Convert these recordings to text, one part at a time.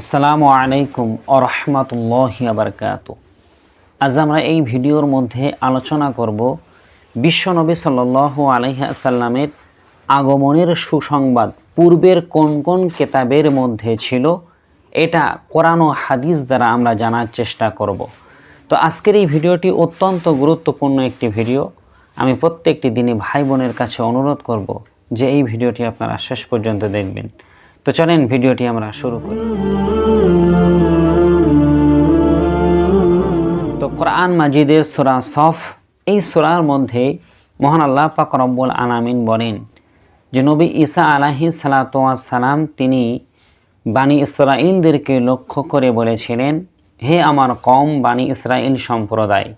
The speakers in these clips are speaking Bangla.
আসসালামু আলাইকুম আরহামাতুল্লাহ আবরকাত আজ আমরা এই ভিডিওর মধ্যে আলোচনা করব বিশ্বনবী সাল সাল্লাহ আলহিহাসাল্লামের আগমনের সুসংবাদ, পূর্বের কোন কোন কেতাবের মধ্যে ছিল, এটা কোরআন ও হাদিস দ্বারা আমরা জানার চেষ্টা করব। তো আজকের এই ভিডিওটি অত্যন্ত গুরুত্বপূর্ণ একটি ভিডিও। আমি প্রত্যেকটি দিনে ভাই বোনের কাছে অনুরোধ করব যে এই ভিডিওটি আপনারা শেষ পর্যন্ত দেখবেন। তো চলেন, ভিডিওটি আমরা শুরু করি। তো কোরআন মাজিদের সোরা সফ, এই সোরার মধ্যে মহান আল্লাহ পাক রব্বুল আলামিন বলেন যে, নবী ঈসা আলাহি সালাম তিনি বাণী ইসরাইলদেরকে লক্ষ্য করে বলেছিলেন, হে আমার কম বাণী ইসরাইল সম্প্রদায়,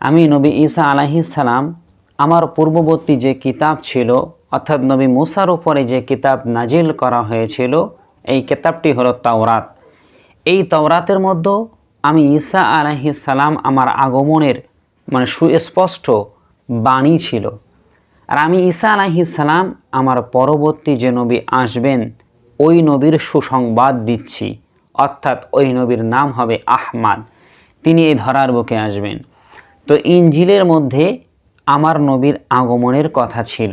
আমি নবী ঈসা আলাহি সালাম, আমার পূর্ববর্তী যে কিতাব ছিল অর্থাৎ নবী মুসার উপরে যে কিতাব নাজিল করা হয়েছিল, এই কিতাবটি হলো তাওরাত। এই তওরাতের মধ্যে আমি ঈসা আলাহি সালাম আমার আগমনের মানে সুস্পষ্ট বাণী ছিল। আর আমি ঈসা আলাহি সালাম আমার পরবর্তী যে নবী আসবেন, ওই নবীর সুসংবাদ দিচ্ছি। অর্থাৎ ওই নবীর নাম হবে আহমাদ। তিনি এই ধরার বুকে আসবেন। তো ইঞ্জিলের মধ্যে আমার নবীর আগমনের কথা ছিল।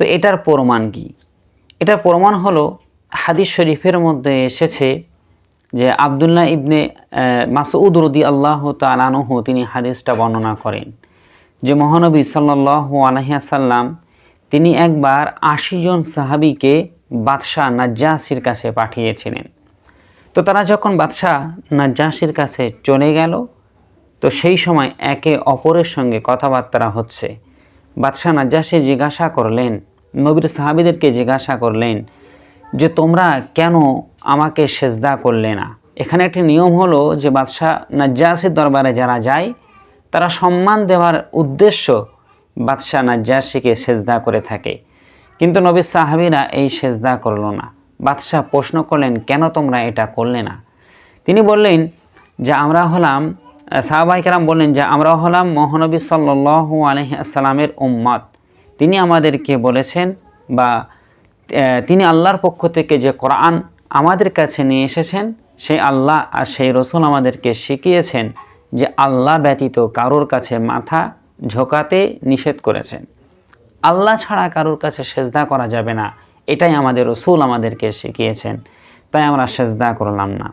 তো এটার প্রমাণ কি? এটার প্রমাণ হলো হাদিস শরীফের মধ্যে এসেছে যে আবদুল্লাহ ইবনে মাসউদ রদি আল্লাহ তালানহু তিনি হাদিসটা বর্ণনা করেন যে মহানবী সাল্লাহ আলহিয়াসাল্লাম তিনি একবার আশি জন সাহাবিকে বাদশাহ নাজ্জাসির কাছে পাঠিয়েছিলেন। তো তারা যখন বাদশাহ নাজ্জাসির কাছে চলে গেল, তো সেই সময় একে অপরের সঙ্গে কথাবার্তা হচ্ছে। বাদশাহ নাজ্জাসি জিজ্ঞাসা করলেন নবীর সাহাবিদেরকে জিজ্ঞাসা করলেন যে, তোমরা কেন আমাকে সেজদা করলে না? এখানে একটি নিয়ম হলো যে, বাদশাহ নাজ্জাসির দরবারে যারা যায়, তারা সম্মান দেওয়ার উদ্দেশ্য বাদশাহ নাজ্জাসিকে সেজদা করে থাকে। কিন্তু নবীর সাহাবিরা এই সেজদা করল না। বাদশাহ প্রশ্ন করলেন, কেন তোমরা এটা করলে না? তিনি বললেন যে, আমরা হলাম, সাহাবাই কেরাম বললেন যে, আমরা হলাম মহানবী সাল্লু আলহি আসসালামের উম্মত। তিনি আমাদেরকে বলেছেন বা তিনি আল্লাহর পক্ষ থেকে যে কোরআন আমাদের কাছে নিয়ে এসেছেন, সেই আল্লাহ আর সেই রসুল আমাদেরকে শিখিয়েছেন যে আল্লাহ ব্যতীত কারোর কাছে মাথা ঝোঁকাতে নিষেধ করেছেন। আল্লাহ ছাড়া কারোর কাছে সেজদা করা যাবে না, এটাই আমাদের রসুল আমাদেরকে শিখিয়েছেন, তাই আমরা সেজদা করলাম না।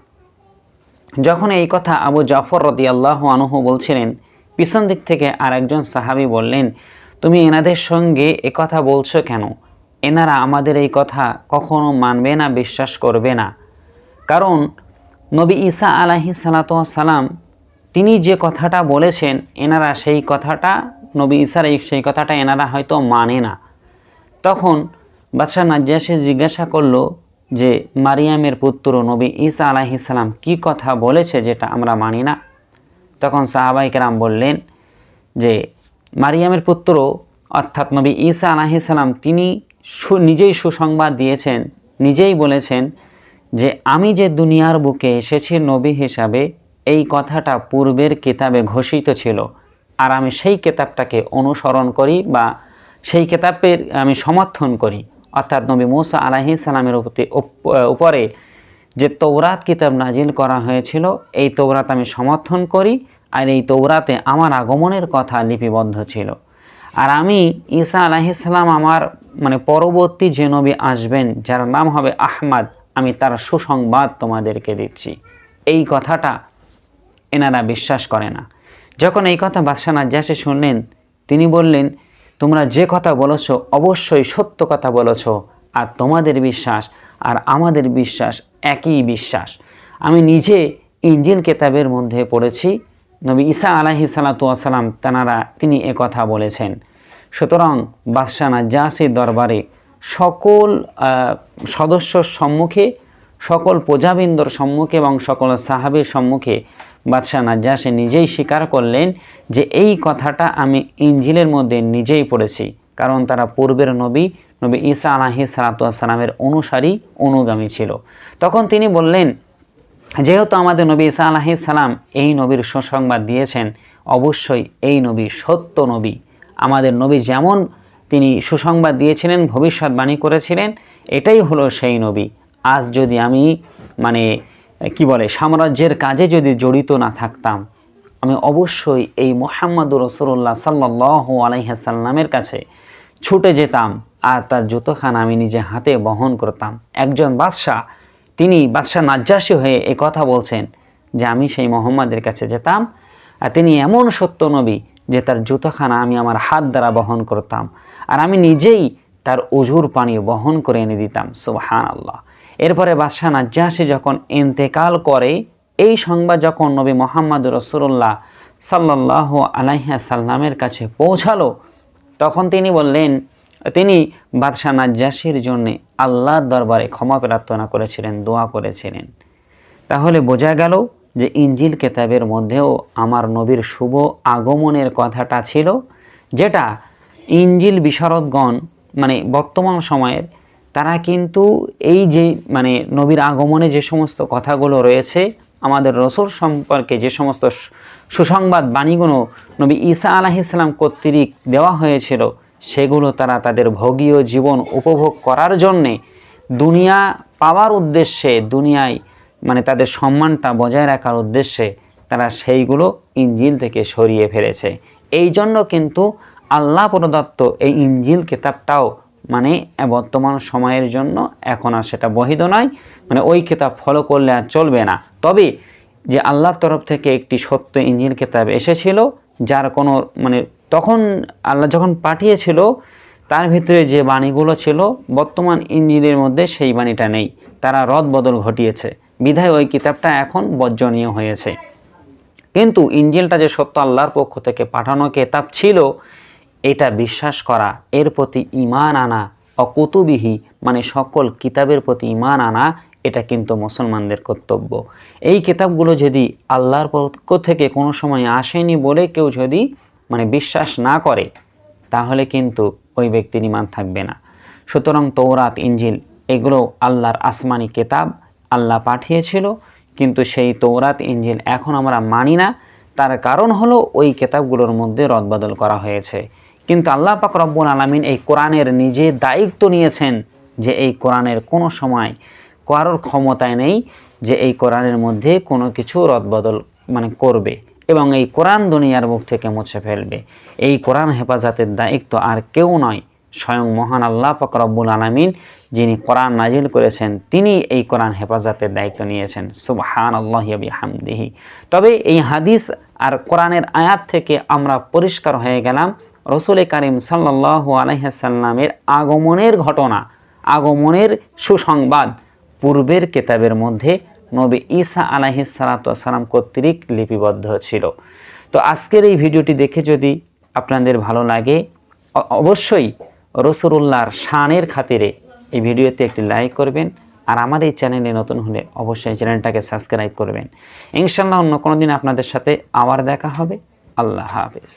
যখন এই কথা আবু জাফর রদি আল্লাহ আনহু বলছিলেন, পিছন দিক থেকে আরেকজন সাহাবি বললেন তুমি এনাদের সঙ্গে এ কথা বলছো কেন? এনারা আমাদের এই কথা কখনো মানবে না, বিশ্বাস করবে না। কারণ নবী ঈসা আলাহি সালাম তিনি যে কথাটা বলেছেন, এনারা সেই কথাটা, নবী ঈসার এই সেই কথাটা এনারা হয়তো মানে না। তখন বাদশাহ নাজ্জাসে জিজ্ঞাসা করল যে, মারিয়ামের পুত্র নবী ঈসা আলাহি সালাম কী কথা বলেছে যেটা আমরা মানি না? তখন সাহাবাই কেরাম বললেন যে মারিয়ামের পুত্র, অর্থাৎ নবী ঈসা আলাহি সালাম, তিনি নিজেই সুসংবাদ দিয়েছেন, নিজেই বলেছেন যে, আমি যে দুনিয়ার বুকে এসেছি নবী হিসাবে, এই কথাটা পূর্বের কিতাবে ঘোষিত ছিল। আর আমি সেই কেতাবটাকে অনুসরণ করি বা সেই কেতাবের আমি সমর্থন করি। অর্থাৎ নবী মুসা আলাহি সালামের উপরে যে তৌরাত কিতাব নাজিল করা হয়েছিল, এই তৌরাত আমি সমর্থন করি। আর এই তৌরাতে আমার আগমনের কথা লিপিবদ্ধ ছিল। আর আমি ঈসা আলাহিসাল্লাম আমার মানে পরবর্তী যে নবী আসবেন, যার নাম হবে আহমাদ, আমি তার সুসংবাদ তোমাদেরকে দিচ্ছি। এই কথাটা এনারা বিশ্বাস করে না। যখন এই কথা বাদশাহ নাজ্জাসে শুনলেন, তিনি বললেন, তোমরা যে কথা বলেছ, অবশ্যই সত্য কথা বলেছ, আর তোমাদের বিশ্বাস, আর আমাদের বিশ্বাস একই বিশ্বাস। আমি নিজে ইঞ্জিল কেতাবের মধ্যে পড়েছি নবী ঈসা আলাহি সালাতাম তানারা তিনি কথা বলেছেন। সুতরাং বাদশাহ নাজ্জাসির দরবারে সকল সদস্য সম্মুখে, সকল প্রজাবিন্দর সম্মুখে এবং সকল সাহাবির সম্মুখে বাদশাহ নাজ্জাসে নিজেই স্বীকার করলেন যে এই কথাটা আমি ইঞ্জিলের মধ্যে নিজেই পড়েছি। কারণ তারা পূর্বের নবী নবী ঈসা আলাহি সালাতামের অনুসারী, অনুগামী ছিল। তখন তিনি বললেন যেহেতু আমাদের নবী ঈসা আলাহি সালাম এই নবীর সুসংবাদ দিয়েছেন, অবশ্যই এই নবী সত্য নবী। আমাদের নবী যেমন তিনি সুসংবাদ দিয়েছিলেন, ভবিষ্যৎবাণী করেছিলেন, এটাই হলো সেই নবী। আজ যদি আমি মানে কি বলে, সাম্রাজ্যের কাজে যদি জড়িত না থাকতাম, আমি অবশ্যই এই মোহাম্মদুর রসুল্লাহ সাল্লাহ আলাইহাসাল্লামের কাছে ছুটে যেতাম আর তার জুতোখানা আমি নিজে হাতে বহন করতাম। একজন বাদশাহ তিনি বাদশাহ নাজ্জাসী হয়ে এ কথা বলছেন যে আমি সেই মোহাম্মদের কাছে যেতাম আর তিনি এমন সত্য নবী যে তার জুতোখানা আমি আমার হাত দ্বারা বহন করতাম আর আমি নিজেই তার অজুর পানি বহন করে এনে দিতাম। সুবহান আল্লাহ এরপরে বাদশাহ নাজ্জাসী যখন ইন্তেকাল করে, এই সংবাদ যখন নবী মোহাম্মদ রসুল্লাহ সাল্লাহ আলাইহা সাল্লামের কাছে পৌঁছালো, তখন তিনি বললেন তিনি বাদশাহ নাজ্জাসির জন্যে আল্লাহর দরবারে ক্ষমা প্রার্থনা করেছিলেন, দোয়া করেছিলেন। তাহলে বোঝা গেল যে ইঞ্জিল কেতাবের মধ্যেও আমার নবীর শুভ আগমনের কথাটা ছিল, যেটা ইঞ্জিল বিশারদগণ মানে বর্তমান সময়ের, তারা কিন্তু এই যে মানে নবীর আগমনে যে সমস্ত কথাগুলো রয়েছে, আমাদের রসুল সম্পর্কে যে সমস্ত সুসংবাদ বাণীগুলো নবী ঈসা আলাহিসাল্লাম কর্তৃক দেওয়া হয়েছিল সেগুলো তারা তাদের ভোগীয় জীবন উপভোগ করার জন্যে দুনিয়া পাওয়ার উদ্দেশ্যে, দুনিয়ায় মানে তাদের সম্মানটা বজায় রাখার উদ্দেশ্যে তারা সেইগুলো ইঞ্জিল থেকে সরিয়ে ফেলেছে। এই জন্য কিন্তু আল্লাহ প্রদত্ত এই ইঞ্জিল কেতাবটাও মানে বর্তমান সময়ের জন্য এখন আর সেটা বহিত নয় মানে ওই কিতাব ফলো করলে আর চলবে না। তবে যে আল্লাহর তরফ থেকে একটি সত্য ইঞ্জিল কিতাব এসেছিল, যার কোনো মানে তখন আল্লাহ যখন পাঠিয়েছিল, তার ভিতরে যে বাণীগুলো ছিল, বর্তমান ইঞ্জিনের মধ্যে সেই বাণীটা নেই। তারা রদ বদল ঘটিয়েছে। বিধায় ওই কিতাবটা এখন বর্জনীয় হয়েছে। কিন্তু ইঞ্জিলটা যে সত্য আল্লাহর পক্ষ থেকে পাঠানো কেতাব ছিল, এটা বিশ্বাস করা, এর প্রতি ইমান আনা, অকুতুবিহি মানে সকল কিতাবের প্রতি ইমান আনা, এটা কিন্তু মুসলমানদের কর্তব্য। এই কিতাবগুলো যদি আল্লাহর পক্ষ থেকে কোনো সময় আসেনি বলে কেউ যদি মানে বিশ্বাস না করে, তাহলে কিন্তু ওই ব্যক্তির ইমান থাকবে না। সুতরাং তৌরাত ইঞ্জিল এগুলো আল্লাহর আসমানি কেতাব, আল্লাহ পাঠিয়েছিল, কিন্তু সেই তৌরাত ইঞ্জিল এখন আমরা মানি না। তার কারণ হলো ওই কেতাবগুলোর মধ্যে রদবদল করা হয়েছে। কিন্তু আল্লাহ পাক রব্বুল আলমিন এই কোরআনের নিজে দায়িত্ব নিয়েছেন যে এই কোরআনের কোনো সময় কারোর ক্ষমতায় নেই যে এই কোরআনের মধ্যে কোনো কিছু রদবদল মানে করবে। এবং এই কোরআন দুনিয়ার মুখ থেকে মুছে ফেলবে। এই কোরআন হেফাজতের দায়িত্ব আর কেউ নয়, স্বয়ং মহান আল্লাহ পাক রব্বুল আলমিন, যিনি কোরআন নাজিল করেছেন, তিনি এই কোরআন হেফাজতের দায়িত্ব নিয়েছেন। সুবহান আল্লাহ হামদিহি তবে এই হাদিস আর কোরআনের আয়াত থেকে আমরা পরিষ্কার হয়ে গেলাম, রসুল করিম সাল্লাহ আলহাসাল্লামের আগমনের ঘটনা, আগমনের সুসংবাদ, পূর্বের কেতাবের মধ্যে নবী ঈসা আলাহি সালাতাম কর্তৃক লিপিবদ্ধ ছিল। তো আজকের এই ভিডিওটি দেখে যদি আপনাদের ভালো লাগে অবশ্যই রসুল্লাহর শানের খাতিরে এই ভিডিওতে একটি লাইক করবেন আর আমার এই চ্যানেলে নতুন হলে অবশ্যই চ্যানেলটাকে সাবস্ক্রাইব করবেন। ইনশাল্লাহ অন্য কোনো দিন আপনাদের সাথে আবার দেখা হবে। আল্লাহ হাফেজ।